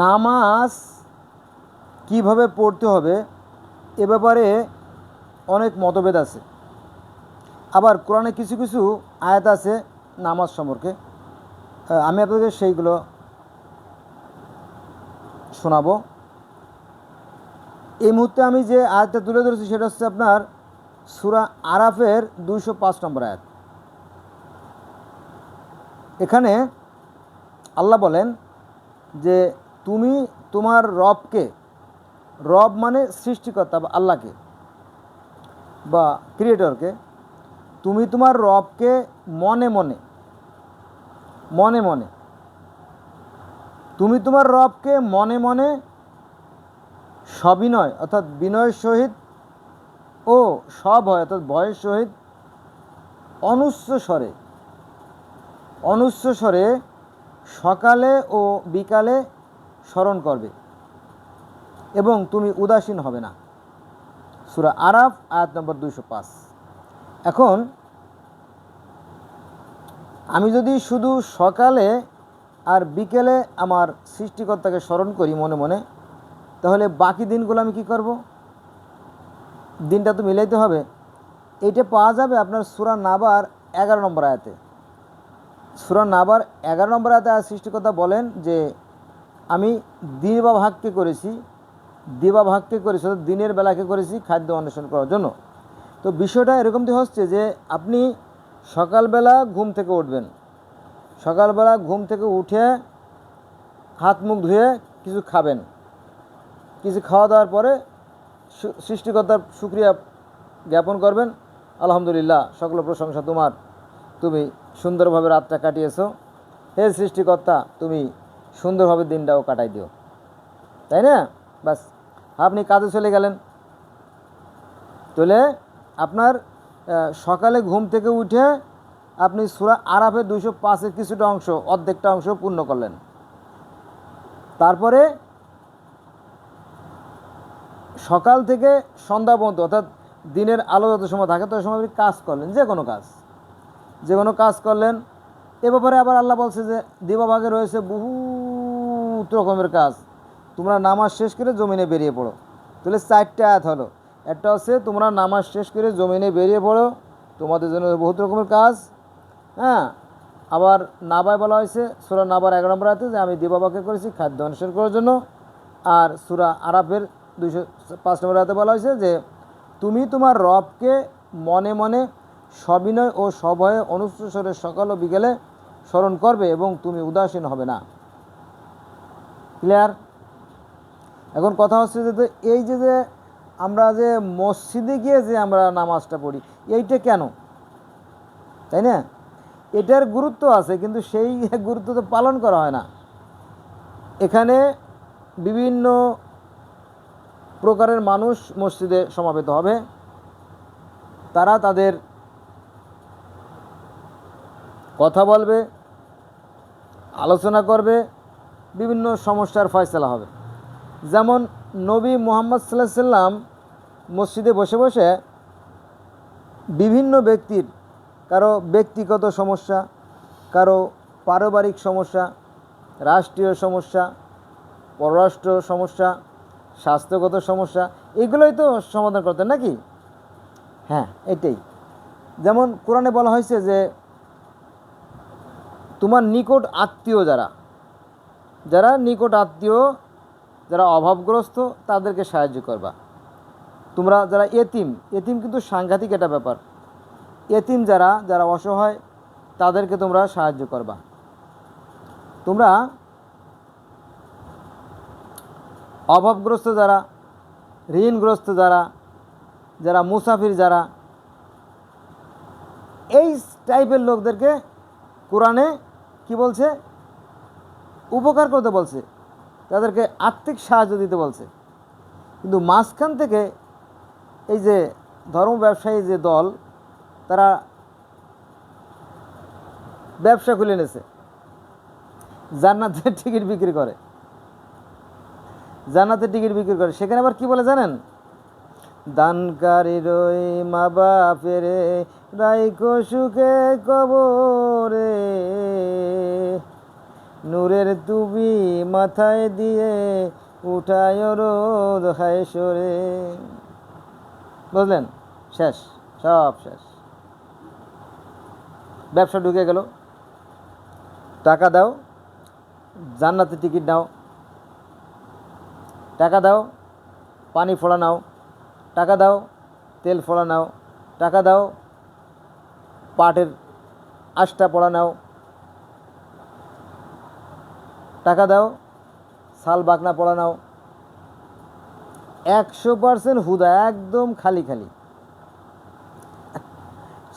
নামাজ কীভাবে পড়তে হবে এ ব্যাপারে অনেক মতভেদ আছে। আবার কোরআনে কিছু কিছু আয়াত আছে নামাজ সম্পর্কে। আমি আপনাদের সেইগুলো শোনাবো। এই মুহূর্তে আমি যে আয়াতটা তুলে ধরেছি সেটা হচ্ছে আপনার সুরা আরাফের দুইশো পাঁচ নম্বর আয়াত। এখানে আল্লাহ বলেন যে তুমি তোমার রবকে, রব মানে সৃষ্টিকর্তা বা আল্লাহকে বা ক্রিয়েটরকে তুমি তোমার রবকে মনে মনে মনে মনে, তুমি তোমার রবকে মনে মনে সবিনয় অর্থাৎ বিনয়ের সহিত ও সব হয় অর্থাৎ ভয়ের সহিত অনুচ্চ স্বরে অনুচ্চ স্বরে সকালে ও বিকালে স্মরণ করবে এবং তুমি উদাসীন হবে না। সুরা আরাফ, আয়াত নম্বর দুইশো পাঁচ। এখন আমি যদি শুধু সকালে আর বিকেলে আমার সৃষ্টিকর্তাকে স্মরণ করি মনে মনে, তাহলে বাকি দিনগুলো আমি কি করব? দিনটা তো মিলাইতে হবে। এইটা পাওয়া যাবে আপনার সুরা নাবার এগারো নম্বর আয়াতে। সুরা নাবার এগারো নম্বর আয়াতে আর সৃষ্টিকর্তা বলেন যে আমি দিন বা ভাগকে করেছি দিবা ভাগকে করেছি, অর্থাৎ দিনের বেলাকে করেছি খাদ্য অন্বেষণ করার জন্য। তো বিষয়টা এরকম এরকমটি হচ্ছে যে আপনি সকালবেলা ঘুম থেকে উঠবেন। সকালবেলা ঘুম থেকে উঠে হাত মুখ ধুয়ে কিছু খাবেন। কিছু খাওয়া দাওয়ার পরে সৃষ্টিকর্তার সুক্রিয়া জ্ঞাপন করবেন। আলহামদুলিল্লাহ, সকল প্রশংসা তোমার। তুমি সুন্দরভাবে রাতটা কাটিয়েছ। হে সৃষ্টিকর্তা, তুমি সুন্দরভাবে দিনটাও কাটাই দিও। তাই না? বাস, আপনি কাজে চলে গেলেন। তাহলে আপনার সকালে ঘুম থেকে উঠে আপনি সুরা আরাফে দুইশো পাঁচের কিছুটা অংশ, অর্ধেকটা অংশ পূর্ণ করলেন। তারপরে সকাল থেকে সন্ধ্যা পর্যন্ত, অর্থাৎ দিনের আলো যত সময় থাকে, তত সময় আপনি কাজ করলেন, যে কোনো কাজ। যে কোনো কাজ করলেন। এ ব্যাপারে আবার আল্লাহ বলছে যে, দিবাভাগে রয়েছে বহুত রকমের কাজ। তোমরা নামাজ শেষ করে জমিনে বেরিয়ে পড়ো। তাহলে চারটে আয়াত হলো। একটা হচ্ছে, তোমরা নামাজ শেষ করে জমিনে বেরিয়ে পড়ো। তোমাদের জন্য বহুত রকমের কাজ। হ্যাঁ? আবার নাবায় বলা হয়েছে, সুরা নাবার এগারো নম্বর আয়াতে যে, আমি দিবাবাকে করেছি খাদ্য অনুসরণ করার জন্য। আর সুরা আরাফের দুইশো পাঁচ নম্বর আয়াতে বলা হয়েছে যে, তুমি তোমার রবকে মনে মনে সবিনয় ও সভয়ে অনুচ্চস্বরে সকাল ও বিকেলে স্মরণ করবে এবং তুমি উদাসীন হবে না। ক্লিয়ার এখন কথা হচ্ছে যে এই যে যে আমরা যে মসজিদে গিয়ে যে আমরা নামাজটা পড়ি, এইটা কেন? তাই না? এটার গুরুত্ব আছে, কিন্তু সেই গুরুত্ব তো পালন করা হয় না। এখানে বিভিন্ন প্রকারের মানুষ মসজিদে সমাবেত হবে। তারা তাদের কথা বলবে, আলোচনা করবে বিভিন্ন সমস্যার ফয়সলা হবে। যেমন নবী মোহাম্মদ সাল্লাহ সাল্লাম মসজিদে বসে বসে বিভিন্ন ব্যক্তির, কারও ব্যক্তিগত সমস্যা, কারও পারিবারিক সমস্যা, রাষ্ট্রীয় সমস্যা, পররাষ্ট্র সমস্যা, স্বাস্থ্যগত সমস্যা, এগুলোই তো সমাধান করতেন নাকি? হ্যাঁ এটাই। যেমন কোরআনে বলা হয়েছে যে, তোমার নিকট আত্মীয় যারা যারা নিকট আত্মীয়, যারা অভাবগ্রস্ত, তাদেরকে সাহায্য করবা। তোমরা যারা এতিম এতিম কিন্তু সাংঘাতিক একটা ব্যাপার। এতিম যারা যারা অসহায়, তাদেরকে তোমরা সাহায্য করবা। তোমরা অভাবগ্রস্ত যারা, ঋণগ্রস্ত যারা যারা মুসাফির যারা, এই টাইপের লোকদেরকে কোরআনে কি বলছে? উপকার করতে বলছে, তাদেরকে আর্থিক সাহায্য দিতে বলছে। কিন্তু মাঝখান থেকে এই যে ধর্ম ব্যবসায়ী যে দল, তারা ব্যবসা খুলে নিয়েছে। জান্নাতের টিকিট বিক্রি করে। জান্নাতের টিকিট বিক্রি করে। সেখানে আবার কি বলে জানেন? দানকারী রই মা বাপেরে সুখে কবরে নূরের তুবি মাথায় দিয়ে উঠায় রোদ, হায় সরে। বুঝলেন? শেষ, সব শেষ। ব্যবসা ঢুকে গেল। টাকা দাও, জান্নাতে টিকিট নাও। টাকা দাও, পানি ফোড়া নাও। টাকা দাও, তেল ফোড়া নাও। টাকা দাও, পাটের আষ্টা পড়া নাও। টাকা দাও সাল বাকনা পড়া নাও। একশো পার্সেন্ট হুদা একদম খালি খালি।